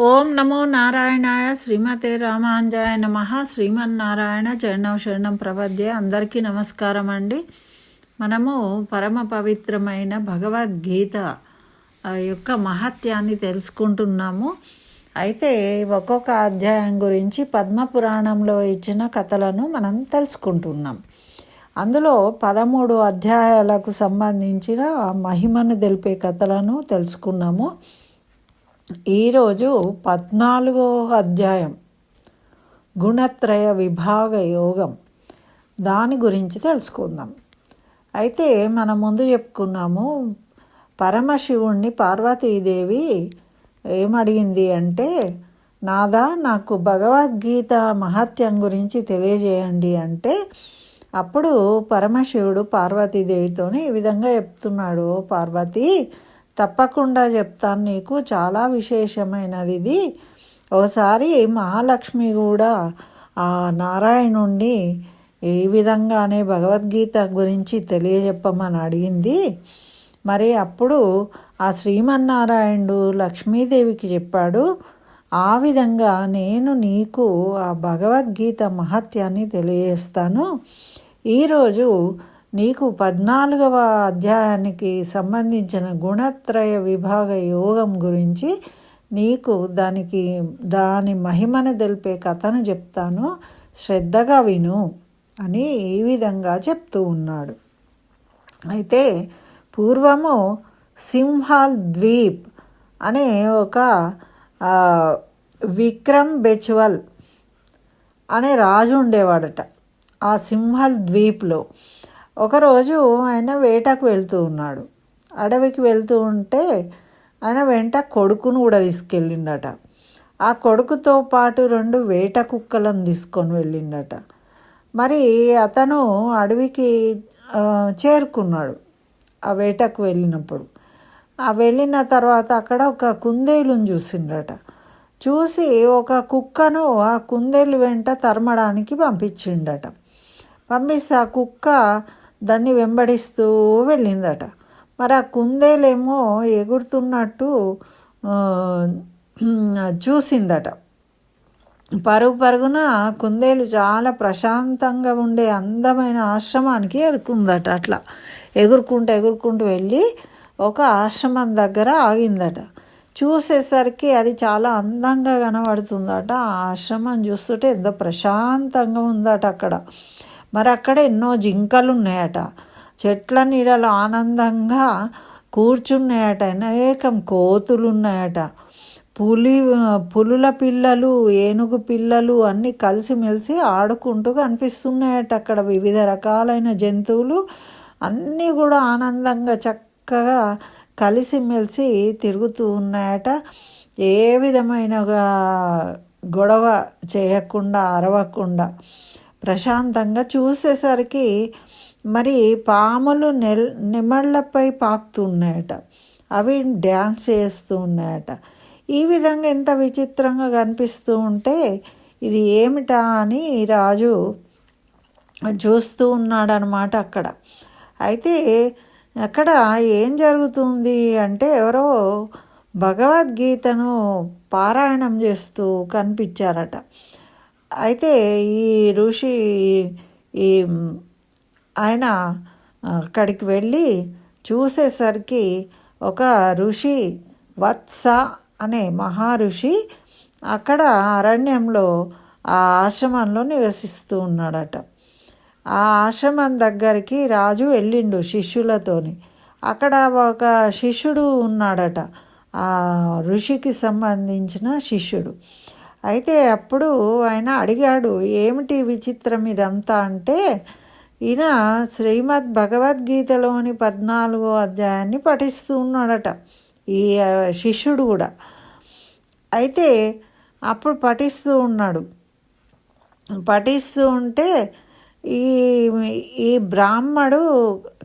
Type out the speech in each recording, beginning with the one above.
ఓం నమో నారాయణాయ శ్రీమతే రామాంజాయ నమ. శ్రీమన్నారాయణ చరణం శరణం ప్రపద్య అందరికీ నమస్కారం అండి. మనము పరమ పవిత్రమైన భగవద్గీత యొక్క మహత్యాన్ని తెలుసుకుంటున్నాము. అయితే ఒక్కొక్క అధ్యాయం గురించి పద్మపురాణంలో ఇచ్చిన కథలను మనం తెలుసుకుంటున్నాం. అందులో పదమూడు అధ్యాయాలకు సంబంధించిన మహిమను తెలిపే కథలను తెలుసుకున్నాము. ఈరోజు పద్నాలుగో అధ్యాయం. గుణత్రయ విభాగ యోగం. దాని గురించి తెలుసుకుందాం. అయితే మనం ముందు చెప్పుకున్నాము పరమశివుణ్ణి పార్వతీదేవి ఏమడిగింది అంటే నాదా నాకు భగవద్గీత మహత్యం గురించి తెలియజేయండి అంటే అప్పుడు పరమశివుడు పార్వతీదేవితోని ఈ విధంగా చెప్తున్నాడు. పార్వతి తప్పకుండా చెప్తాను నీకు చాలా విశేషమైనది ఇది. ఓసారి మహాలక్ష్మి కూడా ఆ నారాయణుణ్ణి ఈ విధంగానే భగవద్గీత గురించి తెలియజెప్పమని అడిగింది. మరి అప్పుడు ఆ శ్రీమన్నారాయణుడు లక్ష్మీదేవికి చెప్పాడు ఆ విధంగా నేను నీకు ఆ భగవద్గీత మహత్యాన్ని తెలియజేస్తాను. ఈరోజు నీకు పద్నాలుగవ అధ్యాయానికి సంబంధించిన గుణత్రయ విభాగ యోగం గురించి నీకు దానికి దాని మహిమను తెలిపే కథను చెప్తాను. శ్రద్ధగా విను అని ఈ విధంగా చెప్తూ ఉన్నాడు. అయితే పూర్వము సింహాల్ ద్వీప్ అనే ఒక విక్రమ్ బెచ్వల్ అనే రాజు ఉండేవాడట. ఆ సింహల్ ద్వీప్లో ఒకరోజు ఆయన వేటకు వెళ్తూ ఉన్నాడు. అడవికి వెళ్తూ ఉంటే ఆయన వెంట కొడుకును కూడా తీసుకెళ్ళిండట. ఆ కొడుకుతో పాటు రెండు వేట కుక్కలను తీసుకొని వెళ్ళిండట. మరి అతను అడవికి చేరుకున్నాడు ఆ వేటకు వెళ్ళినప్పుడు. ఆ వెళ్ళిన తర్వాత అక్కడ ఒక కుందేలుని చూసిండట. చూసి ఒక కుక్కను ఆ కుందేలు వెంట తరమడానికి పంపించిండట. పంపిస్తే ఆ కుక్క దాన్ని వెంబడిస్తూ వెళ్ళిందట. మరి ఆ కుందేలేమో ఎగురుతున్నట్టు చూసిందట. పరుగు పరుగున కుందేలు చాలా ప్రశాంతంగా ఉండే అందమైన ఆశ్రమానికి ఎరుకుందట అట్లా ఎగురుకుంటూ ఎగురుకుంటూ వెళ్ళి ఒక ఆశ్రమం దగ్గర ఆగిందట. చూసేసరికి అది చాలా అందంగా కనబడుతుందట. ఆ ఆశ్రమం చూస్తుంటే ఎంతో ప్రశాంతంగా ఉందట అక్కడ. మరి అక్కడ ఎన్నో జింకలు ఉన్నాయట చెట్ల నీడలో ఆనందంగా కూర్చున్నాయట. అనేకం కోతులు ఉన్నాయట పులి పులుల పిల్లలు ఏనుగు పిల్లలు అన్నీ కలిసిమెలిసి ఆడుకుంటూ కనిపిస్తున్నాయట అక్కడ. వివిధ రకాలైన జంతువులు అన్నీ కూడా ఆనందంగా చక్కగా కలిసిమెలిసి తిరుగుతూ ఉన్నాయట. ఏ విధమైన గొడవ చేయకుండా అరవకుండా. ప్రశాంతంగా చూసేసరికి మరి పాములు నెల్ నెమళ్ళపై పాకుతున్నాయట. అవి డ్యాన్స్ చేస్తూ ఉన్నాయట ఈ విధంగా ఎంత విచిత్రంగా కనిపిస్తూ ఉంటే ఇది ఏమిటా అని రాజు చూస్తూ ఉన్నాడనమాట అక్కడ. అయితే అక్కడ ఏం జరుగుతుంది అంటే ఎవరో భగవద్గీతను పారాయణం చేస్తూ కనిపించారట. అయితే ఈ ఋషి ఈ ఆయన అక్కడికి వెళ్ళి చూసేసరికి ఒక ఋషి వత్స అనే మహర్షి అక్కడ అరణ్యంలో ఆ ఆశ్రమంలో నివసిస్తూ ఉన్నాడట. ఆ ఆశ్రమం దగ్గరికి రాజు వెళ్ళిండు శిష్యులతోని. అక్కడ ఒక శిష్యుడు ఉన్నాడట. ఆ ఋషికి సంబంధించిన శిష్యుడు. అయితే అప్పుడు ఆయన అడిగాడు ఏమిటి విచిత్రం ఇదంతా? అంటే ఈయన శ్రీమద్ భగవద్గీతలోని పద్నాలుగో అధ్యాయాన్ని పఠిస్తూ ఉన్నాడట ఈ శిష్యుడు కూడా. అయితే అప్పుడు పఠిస్తూ ఉన్నాడు. పఠిస్తూ ఉంటే ఈ ఈ బ్రాహ్మడు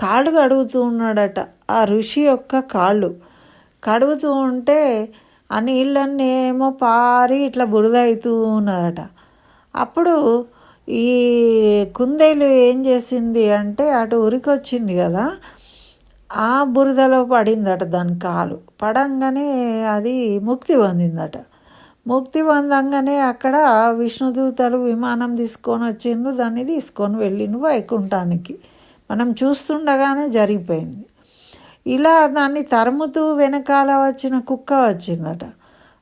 కాళ్ళు కడుగుతూ ఉన్నాడట ఆ ఋషి యొక్క కాళ్ళు. కడుగుతూ ఉంటే ఆ నీళ్ళన్నీ ఏమో పారి ఇట్లా బురద అవుతూ అప్పుడు ఈ కుందేలు ఏం చేసింది అంటే అటు ఉరికొచ్చింది కదా ఆ బురదలో పడిందట దాని కాలు. పడంగానే అది ముక్తి పొందిందట. ముక్తి పొందంగానే అక్కడ విష్ణుదూతలు విమానం తీసుకొని వచ్చిండ్రు దాన్ని తీసుకొని వెళ్ళిండ్రు వైకుంఠానికి. మనం చూస్తుండగానే జరిగిపోయింది. ఇలా దాన్ని తరుముతూ వెనకాల వచ్చిన కుక్క వచ్చిందట.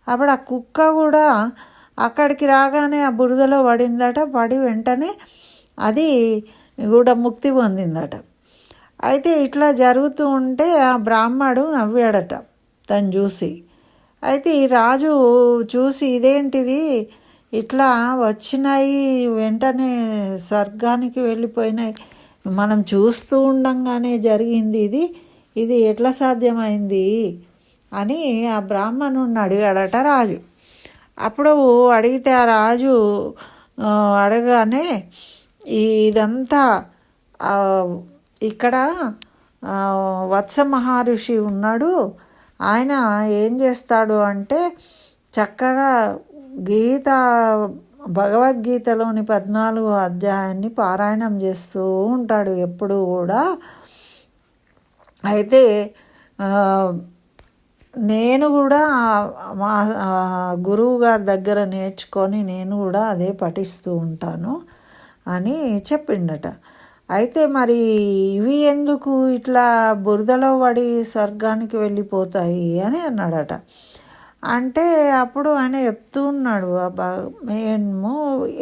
అప్పుడు ఆ కుక్క కూడా అక్కడికి రాగానే ఆ బురదలో పడిందట. పడి వెంటనే అది కూడా ముక్తి పొందిందట. అయితే ఇట్లా జరుగుతూ ఉంటే ఆ బ్రాహ్మడు నవ్వాడట తను చూసి. అయితే ఈ రాజు చూసి ఇదేంటిది? ఇట్లా వచ్చినాయి వెంటనే స్వర్గానికి వెళ్ళిపోయినాయి. మనం చూస్తూ ఉండంగానే జరిగింది ఇది. ఇది ఎట్లా సాధ్యమైంది అని ఆ బ్రాహ్మణుడిని అడిగాడట రాజు. అప్పుడు అడిగితే ఆ రాజు అడగానే ఇదంతా ఇక్కడ వత్స మహర్షి ఉన్నాడు. ఆయన ఏం చేస్తాడు అంటే చక్కగా గీత భగవద్గీతలోని పద్నాలుగు అధ్యాయాన్ని పారాయణం చేస్తూ ఉంటాడు ఎప్పుడు కూడా. అయితే నేను కూడా మా గురువు గారి దగ్గర నేర్చుకొని నేను కూడా అదే పఠిస్తూ ఉంటాను అని చెప్పిండట. అయితే మరి ఇవి ఎందుకు ఇట్లా బురదలో పడి స్వర్గానికి వెళ్ళిపోతాయి అని అన్నాడట. అంటే అప్పుడు ఆయన చెప్తూ ఉన్నాడు మేము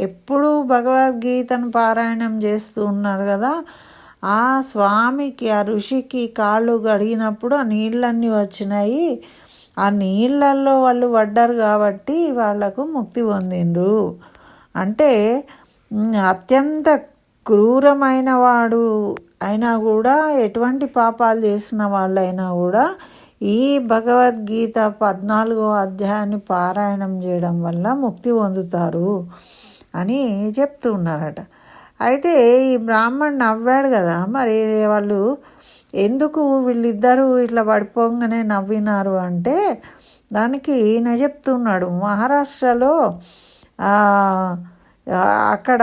ఎప్పుడు భగవద్గీతను పారాయణం చేస్తూ ఉన్నారు కదా ఆ స్వామికి ఆ ఋషికి కాళ్ళు గడిగినప్పుడు ఆ నీళ్ళన్నీ వచ్చినాయి. ఆ నీళ్ళల్లో వాళ్ళు పడ్డారు కాబట్టి వాళ్ళకు ముక్తి పొందిండ్రు. అంటే అత్యంత క్రూరమైన వాడు అయినా కూడా ఎటువంటి పాపాలు చేసిన వాళ్ళైనా కూడా ఈ భగవద్గీత పద్నాలుగో అధ్యాయాన్ని పారాయణం చేయడం వల్ల ముక్తి పొందుతారు అని చెప్తున్నారట అయితే ఈ బ్రాహ్మణ్ నవ్వాడు కదా మరి వాళ్ళు ఎందుకు వీళ్ళిద్దరూ ఇట్లా పడిపోగానే నవ్వినారు అంటే దానికి ఈయన చెప్తున్నాడు మహారాష్ట్రలో అక్కడ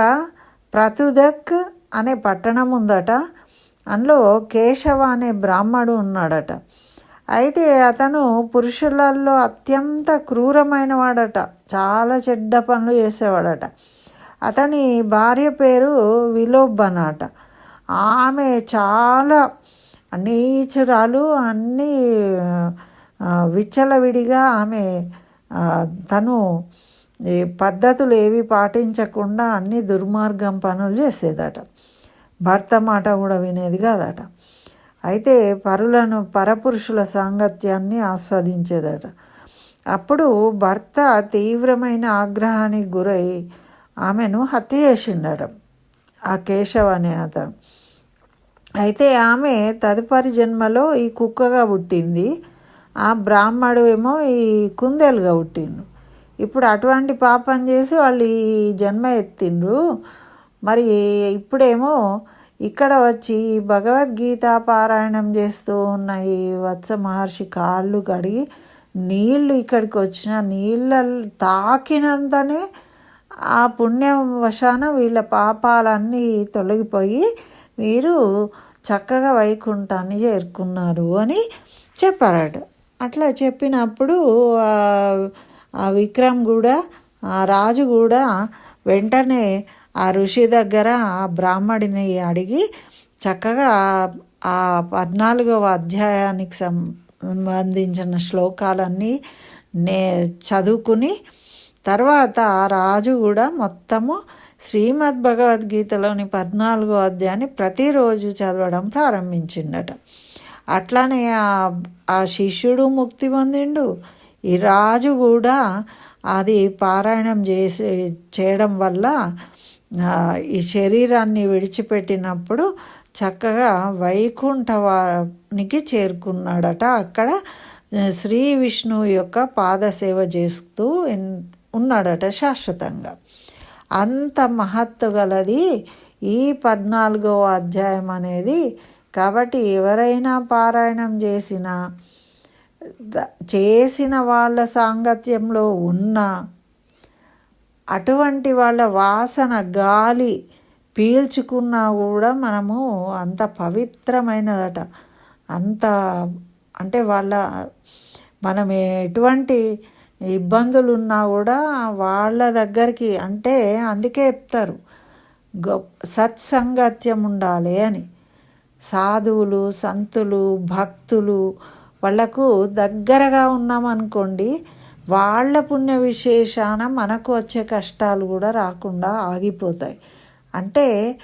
ప్రతుదక్ అనే పట్టణం ఉందట అందులో కేశవ అనే బ్రాహ్మడు ఉన్నాడట. అయితే అతను పురుషులలో అత్యంత క్రూరమైన వాడట చాలా చెడ్డ పనులు చేసేవాడట. అతని భార్య పేరు విలోబనాట ఆమె చాలా నీచురాలు అన్నీ విచ్చలవిడిగా ఆమె తను పద్ధతులు ఏవి పాటించకుండా అన్ని దుర్మార్గం పనులు చేసేదట. భర్త మాట కూడా వినేది కాదట. అయితే పరులను పరపురుషుల సాంగత్యాన్ని ఆస్వాదించేదట. అప్పుడు భర్త తీవ్రమైన ఆగ్రహానికి గురై ఆమెను హత్య చేసిండడం ఆ కేశవ్ అనే అతను. అయితే ఆమె తదుపరి జన్మలో ఈ కుక్కగా పుట్టింది. ఆ బ్రాహ్మడు ఏమో ఈ కుందేలుగా పుట్టిండు. ఇప్పుడు అటువంటి పాపం చేసి వాళ్ళు ఈ జన్మ ఎత్తిండ్రు. మరి ఇప్పుడేమో ఇక్కడ వచ్చి భగవద్గీత పారాయణం చేస్తూ ఉన్న ఈ వత్స మహర్షి కాళ్ళు కడిగి నీళ్ళు ఇక్కడికి వచ్చిన నీళ్ళ తాకినంతనే ఆ పుణ్యం వశాన వీళ్ళ పాపాలన్నీ తొలగిపోయి వీరు చక్కగా వైకుంఠాన్ని చేరుకున్నారు అని చెప్పారట. అట్లా చెప్పినప్పుడు ఆ- ఆ విక్రమ్ కూడా ఆ రాజు కూడా వెంటనే ఆ ఋషి దగ్గర ఆ బ్రాహ్మడిని అడిగి చక్కగా ఆ పద్నాలుగవ అధ్యాయానికి సంబంధించిన శ్లోకాలన్నీ నే చదువుకుని తర్వాత ఆ రాజు కూడా మొత్తము శ్రీమద్ భగవద్గీతలోని పద్నాలుగో అధ్యాయాన్ని ప్రతిరోజు చదవడం ప్రారంభించిండట. అట్లానే ఆ ఆ శిష్యుడు ముక్తి పొందిండు. ఈ రాజు కూడా అది పారాయణం చేసి చేయడం వల్ల ఈ శరీరాన్ని విడిచిపెట్టినప్పుడు చక్కగా వైకుంఠవానికి చేరుకున్నాడట. అక్కడ శ్రీ విష్ణువు యొక్క పాదసేవ చేస్తూ ఉన్నాడట శాశ్వతంగా. అంత మహత్తు గలది ఈ పద్నాలుగవ అధ్యాయం అనేది. కాబట్టి ఎవరైనా పారాయణం చేసిన చేసిన వాళ్ళ సాంగత్యంలో ఉన్న అటువంటి వాళ్ళ వాసన గాలి పీల్చుకున్నా కూడా మనము అంత పవిత్రమైనదట. అంత అంటే వాళ్ళ మనం ఎటువంటి ఇబ్బందులు ఉన్నా కూడా వాళ్ళ దగ్గరికి అంటే అందుకే చెప్తారు గొప్ప సత్సంగత్యం ఉండాలి అని. సాధువులు సంతులు భక్తులు వాళ్ళకు దగ్గరగా ఉన్నామనుకోండి వాళ్ళ పుణ్య విశేషాన మనకు వచ్చే కష్టాలు కూడా రాకుండా ఆగిపోతాయి. అంటే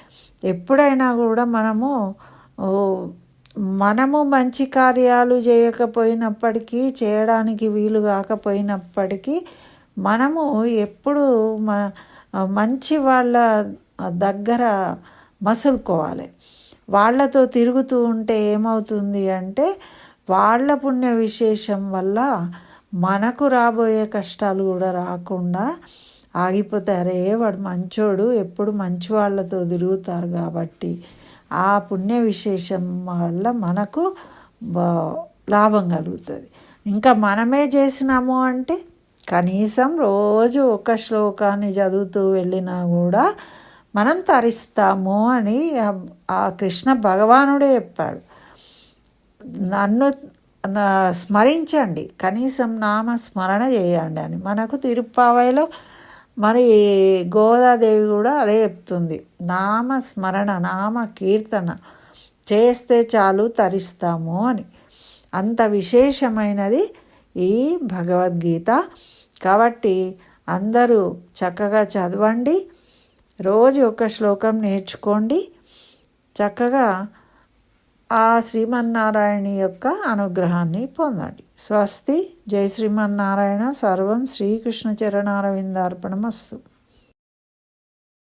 ఎప్పుడైనా కూడా మనము మనము మంచి కార్యాలు చేయకపోయినప్పటికీ చేయడానికి వీలు కాకపోయినప్పటికీ మనము ఎప్పుడు మన మంచి వాళ్ళ దగ్గర మసులుకోవాలి. వాళ్ళతో తిరుగుతూ ఉంటే ఏమవుతుంది అంటే వాళ్ళ పుణ్య విశేషం వల్ల మనకు రాబోయే కష్టాలు కూడా రాకుండా ఆగిపోతారే వాడు మంచోడు ఎప్పుడు మంచి వాళ్ళతో తిరుగుతారు కాబట్టి. ఆ పుణ్య విశేషం వల్ల మనకు బా- లాభం కలుగుతుంది. ఇంకా మనమే చేసినాము అంటే కనీసం రోజు ఒక శ్లోకాన్ని చదువుతూ వెళ్ళినా కూడా మనం తరిస్తాము అని ఆ- కృష్ణ భగవానుడే చెప్పాడు. నన్ను స్మరించండి. కనీసం నామ స్మరణ చేయండి అని. మనకు తిరుప్పావైలో మరి గోదాదేవి కూడా అదే చెప్తుంది. నామ స్మరణ నామ కీర్తన చేస్తే చాలు తరిస్తాము అని. అంత విశేషమైనది ఈ భగవద్గీత. కాబట్టి అందరూ చక్కగా చదవండి. రోజు ఒక శ్లోకం నేర్చుకోండి. చక్కగా ఆ శ్రీమన్నారాయణ యొక్క అనుగ్రహాన్ని పొందండి. స్వస్తి. జై శ్రీమన్నారాయణ. సర్వం శ్రీకృష్ణ చరణారవిందార్పణమస్తు